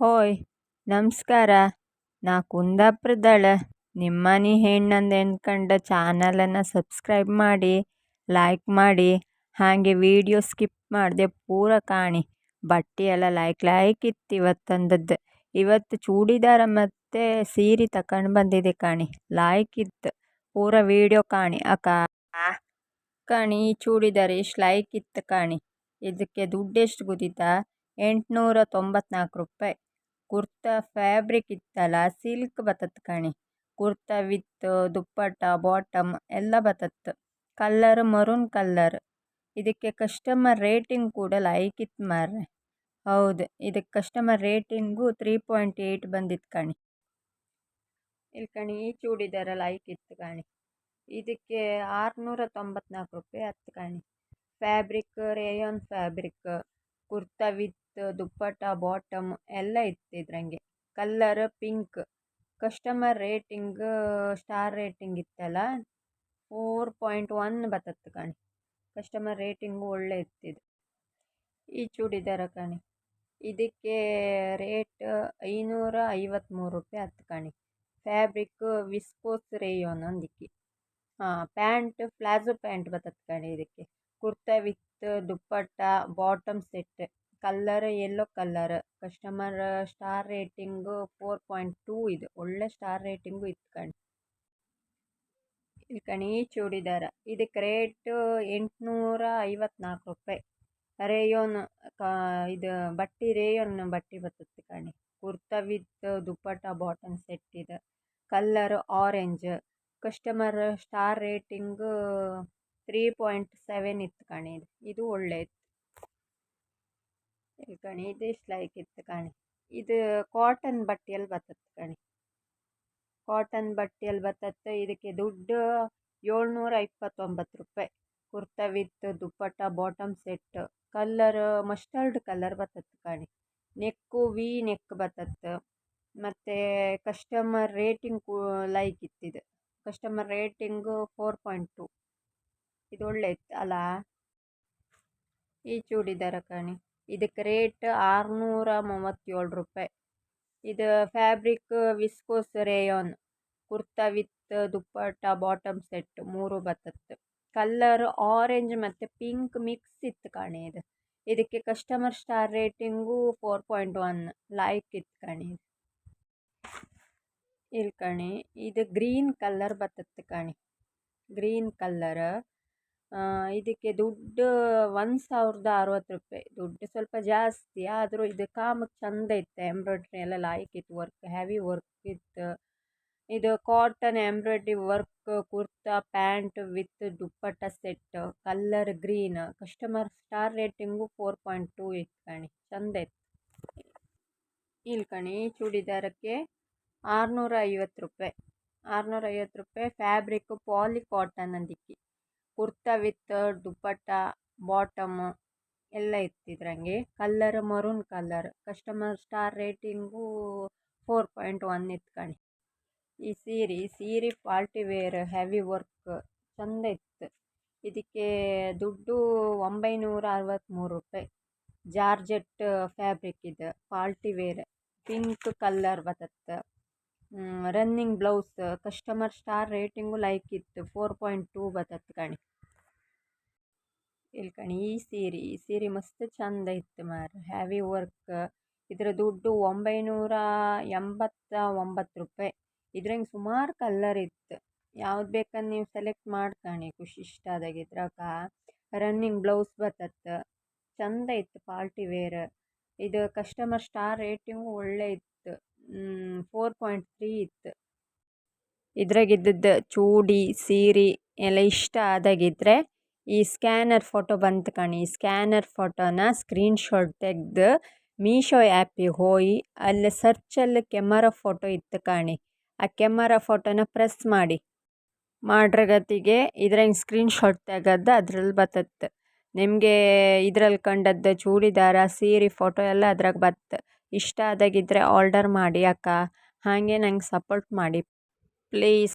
ಹೋಯ್, ನಮಸ್ಕಾರ. ನಾ ಕುಂದಾಪುರದಳ. ನಿಮ್ಮನೆ ಹೆಣ್ಣಂದು ಅಂದ್ಕಂಡು ಚಾನಲನ್ನು ಸಬ್ಸ್ಕ್ರೈಬ್ ಮಾಡಿ, ಲೈಕ್ ಮಾಡಿ. ಹಾಗೆ ವೀಡಿಯೋ ಸ್ಕಿಪ್ ಮಾಡದೆ ಪೂರ ಕಾಣಿ. ಬಟ್ಟೆ ಎಲ್ಲ ಲೈಕ್ ಲೈಕ್ ಇತ್ತು ಇವತ್ತಂದದ್ದು. ಇವತ್ತು ಚೂಡಿದಾರ ಮತ್ತು ಸೀರೆ ತಕೊಂಡು ಬಂದಿದೆ ಕಾಣಿ. ಲೈಕ್ ಇತ್ತು. ಪೂರ ವೀಡಿಯೋ ಕಾಣಿ. ಅಕ್ಕ, ಕಾಣಿ, ಈ ಚೂಡಿದಾರ ಎಷ್ಟು ಲೈಕ್ ಇತ್ತು ಕಾಣಿ. ಇದಕ್ಕೆ ದುಡ್ಡು ಎಷ್ಟು ಗೊತ್ತಿತ್ತಾ ಎಂಟುನೂರ ತೊಂಬತ್ನಾಲ್ಕು ರೂಪಾಯಿ. ಕುರ್ತಾ ಫ್ಯಾಬ್ರಿಕ್ ಇತ್ತಲ್ಲ, ಸಿಲ್ಕ್ ಬತ್ತತ್ ಕಣೆ. ಕುರ್ತಾ ವಿತ್ ದುಪ್ಪಟ್ಟ, ಬಾಟಮ್ ಎಲ್ಲ ಬತ್ತತ್ ಕಲ್ಲರ್ ಮರೂನ್ ಕಲ್ಲರ್. ಇದಕ್ಕೆ ಕಸ್ಟಮರ್ ರೇಟಿಂಗ್ ಕೂಡ ಲೈಕ್ ಇತ್ತು ಮಾರ್ರೆ. ಹೌದು, ಇದಕ್ಕೆ customer rating three point eight ಬಂದಿತ್ತು ಕಣೆ. ಇಲ್ಲಿ ಕಣಿ ಈ ಚೂಡಿದಾರ ಲೈಕ್ ಇತ್ತು ಕಾಣಿ. ಇದಕ್ಕೆ ಆರುನೂರ ತೊಂಬತ್ನಾಲ್ಕು ರೂಪಾಯಿ ಹತ್ತು ಕಣಿ. Fabric, rayon fabric. Kurta with dupatta, bottom ಎಲ್ಲ ಇತ್ತು ಇದ್ರಂಗೆ colour pink. Customer rating, star rating ಇತ್ತಲ್ಲ? ಫೋರ್ ಪಾಯಿಂಟ್ ಒನ್ ಬತ್ತತ್ತು ಕಣೆ. ಕಸ್ಟಮರ್ ರೇಟಿಂಗು ಒಳ್ಳೆ ಇತ್ತಿದು. ಈ ಚೂಡಿದಾರ ಕಣೆ. ಇದಕ್ಕೆ ರೇಟ್ ಐನೂರ ಐವತ್ತ್ಮೂರು ರೂಪಾಯಿ ಹತ್ತು ಕಣೆ. ಫ್ಯಾಬ್ರಿಕ್ ವಿಸ್ಕೋಸ್ ರೇಯೋನ್ ಅಂದಿಕ್ಕೆ ಹಾಂ, ಪ್ಯಾಂಟ್, ಪ್ಲಾಜೋ ಪ್ಯಾಂಟ್ ಬತ್ತತ್ತು ಕಣೆ ಇದಕ್ಕೆ. Kurta with dupatta, bottom set, colour yellow colour. Customer star rating four point two ಇದು. ಒಳ್ಳೆ ಸ್ಟಾರ್ ರೇಟಿಂಗು ಇತ್ತು ಕಣ್. ಇಲ್ಲಿ ಕಣಿ ಚೂಡಿದಾರ. ಇದಕ್ಕೆ ರೇಟು ಎಂಟುನೂರ ಐವತ್ನಾಲ್ಕು ರೂಪಾಯಿ. ರೇಯೋನ್ ಕಾ, ಇದು ಬಟ್ಟೆ, ರೇಯೋನ್ ಬಟ್ಟೆ ಬರ್ತದೆ ಕಣಿ. Kurta with dupatta, bottom set ಇದೆ. Colour orange. Customer star rating three point seven ಇತ್ತು ಕಣಿ ಇದು. ಇದು ಒಳ್ಳೆ ಇತ್ತು ಇಲ್ಲಿ ಕಣಿ ಇದಿಷ್ಟು ಲೈಕ್ ಇತ್ತು ಕಣಿ. ಇದು ಕಾಟನ್ ಬಟ್ಟೆಯಲ್ಲಿ ಬತ್ತತ್ತು ಕಣಿ. ಕಾಟನ್ ಬಟ್ಟೆಯಲ್ಲಿ ಬತ್ತತ್ತು. ಇದಕ್ಕೆ ದುಡ್ಡು ಏಳ್ನೂರ ಇಪ್ಪತ್ತೊಂಬತ್ತು ರೂಪಾಯಿ. Kurta with dupatta bottom set colour mustard colour ಬತ್ತತ್ತು ಕಣಿ. ನೆಕ್ಕು ವಿ ನೆಕ್ ಬತ್ತತ್ತು. ಮತ್ತು ಕಸ್ಟಮರ್ ರೇಟಿಂಗ್ ಕೂ like ಇತ್ತಿದು customer rating four point two ಇದು ಒಳ್ಳೆ ಇತ್ತು ಅಲ್ಲ ಈ ಚೂಡಿದಾರ ಕಣಿ. ಇದಕ್ಕೆ ರೇಟ್ ಆರುನೂರ ಮೂವತ್ತೇಳು ರೂಪಾಯಿ. ಇದು fabric viscose rayon, kurta with dupatta, bottom set, ಮೂರು ಬತ್ತತ್ತು. ಕಲ್ಲರ್ ಆರೆಂಜ್ ಮತ್ತು ಪಿಂಕ್ ಮಿಕ್ಸ್ ಇತ್ತು ಕಣೆ ಇದು. ಇದಕ್ಕೆ customer star rating four point one like ಇತ್ತು ಕಣೆ ಇಲ್ಲಿ ಕಣೆ, ಇದು ಗ್ರೀನ್ ಕಲ್ಲರ್ ಬತ್ತತ್ತು ಕಣೆ. ಗ್ರೀನ್ ಕಲ್ಲರ್ ಇದಕ್ಕೆ ದುಡ್ಡು ಒಂದು ಸಾವಿರದ ಅರವತ್ತು ರೂಪಾಯಿ. ದುಡ್ಡು ಸ್ವಲ್ಪ ಜಾಸ್ತಿ, ಆದರೂ ಇದು ಕಾಮಕ್ಕೆ ಚಂದ ಇತ್ತು, ಎಂಬ್ರಾಯ್ಡ್ರಿ ಎಲ್ಲ ಲಾಯ್ಕಿತ್ತು ವರ್ಕ್ ಹೆವಿ ವರ್ಕ್ ಇತ್ತು. ಇದು cotton embroidery work kurta pant with dupatta set colour green customer star rating four point two ಇತ್ತು ಕಣಿ, ಚಂದ ಇತ್ತು. ಇಲ್ಲಿ ಕಣಿ, ಚೂಡಿದಾರಕ್ಕೆ ಆರುನೂರ ಐವತ್ತು ರೂಪಾಯಿ. ಆರುನೂರ ಐವತ್ತು ರೂಪಾಯಿ ಫ್ಯಾಬ್ರಿಕ್ಕು ಪಾಲಿ ಕಾಟನ್ ಅಂದಿಕ್ಕಿ. ಕುರ್ತಾ ವಿತ್ ದುಪ್ಪಟ್ಟ, ಬಾಟಮ್ ಎಲ್ಲ ಇತ್ತು colour maroon colour. Customer star rating four point one ಇತ್ತು ಕಣೆ. ಈ ಸೀರೆ ಸೀರೆ ಪಾರ್ಟಿ ವೇರ್, ಹೆವಿ ವರ್ಕ್, ಚಂದ ಇತ್ತು. ಇದಕ್ಕೆ ದುಡ್ಡು ಒಂಬೈನೂರ ಅರವತ್ತ್ಮೂರು ರೂಪಾಯಿ. ಜಾರ್ಜೆಟ್ ಫ್ಯಾಬ್ರಿಕ್ ಇದು. Party wear. ಪಿಂಕ್ ಕಲ್ಲರ್ ಬರ್ತದೆ running blouse customer star rating like ಇತ್ತು. ಫೋರ್ ಪಾಯಿಂಟ್ ಟೂ ಬತ್ತತ್ತು ಕಣಿ. ಇಲ್ಲಿ ಕಣಿ, ಈ ಸೀರೆ ಈ ಸೀರೆ ಮಸ್ತ್ ಚಂದ ಇತ್ತು ಮಾರ್ರೆ. ಹ್ಯಾವಿ ವರ್ಕ್ ಇದರ ದುಡ್ಡು ಒಂಬೈನೂರ ಎಂಬತ್ತ ಒಂಬತ್ತು ರೂಪಾಯಿ. ಇದ್ರಂಗೆ ಸುಮಾರು ಕಲ್ಲರ್ ಇತ್ತು. ಯಾವ್ದು ಬೇಕಂದು ನೀವು ಸೆಲೆಕ್ಟ್ ಮಾಡ್ಕಣಿ ಖುಷಿ ಇಷ್ಟ ಆದಾಗ ಇದ್ರಾಗ ರನ್ನಿಂಗ್ ಬ್ಲೌಸ್ ಬತ್ತತ್ತು ಚಂದ ಇತ್ತು, ಪಾರ್ಟಿ ವೇರ್ ಇದು ಕಸ್ಟಮರ್ ಸ್ಟಾರ್ ರೇಟಿಂಗು ಒಳ್ಳೆ ಇತ್ತು. ಫೋರ್ ಪಾಯಿಂಟ್ ತ್ರೀ ಇತ್ತು. ಇದ್ರಾಗಿದ್ದದ್ದು ಚೂಡಿ, ಸೀರೆ ಎಲ್ಲ ಇಷ್ಟ ಆದಾಗಿದ್ದರೆ ಈ ಸ್ಕ್ಯಾನರ್ ಫೋಟೋ ಬಂತು ಕಣಿ. ಸ್ಕ್ಯಾನರ್ ಫೋಟೋನ ಸ್ಕ್ರೀನ್ಶಾಟ್ ತೆಗೆದು ಮೀಶೋ ಆ್ಯಪಿಗೆ ಹೋಗಿ ಅಲ್ಲಿ ಸರ್ಚಲ್ಲಿ ಕೆಮರಾ ಫೋಟೋ ಇತ್ತು ಕಾಣಿ. ಆ ಕೆಮರಾ ಫೋಟೋನ ಪ್ರೆಸ್ ಮಾಡಿ. ಮಾಡ್ರಗತಿಗೆ ಇದ್ರಂಗೆ ಸ್ಕ್ರೀನ್ಶಾಟ್ ತೆಗೆದು ಅದ್ರಲ್ಲಿ ಬತ್ತತ್ತು. ನಿಮಗೆ ಇದ್ರಲ್ಲಿ ಕಂಡದ್ದು ಚೂಡಿದಾರ, ಸೀರೆ ಫೋಟೋ ಎಲ್ಲ ಅದ್ರಾಗ ಬತ್ತು. ಇಷ್ಟ ಆದಾಗಿದ್ದರೆ ಆರ್ಡರ್ ಮಾಡಿ ಅಕ್ಕ. ಹಾಗೆ ನಂಗೆ ಸಪೋರ್ಟ್ ಮಾಡಿ. ಪ್ಲೀಸ್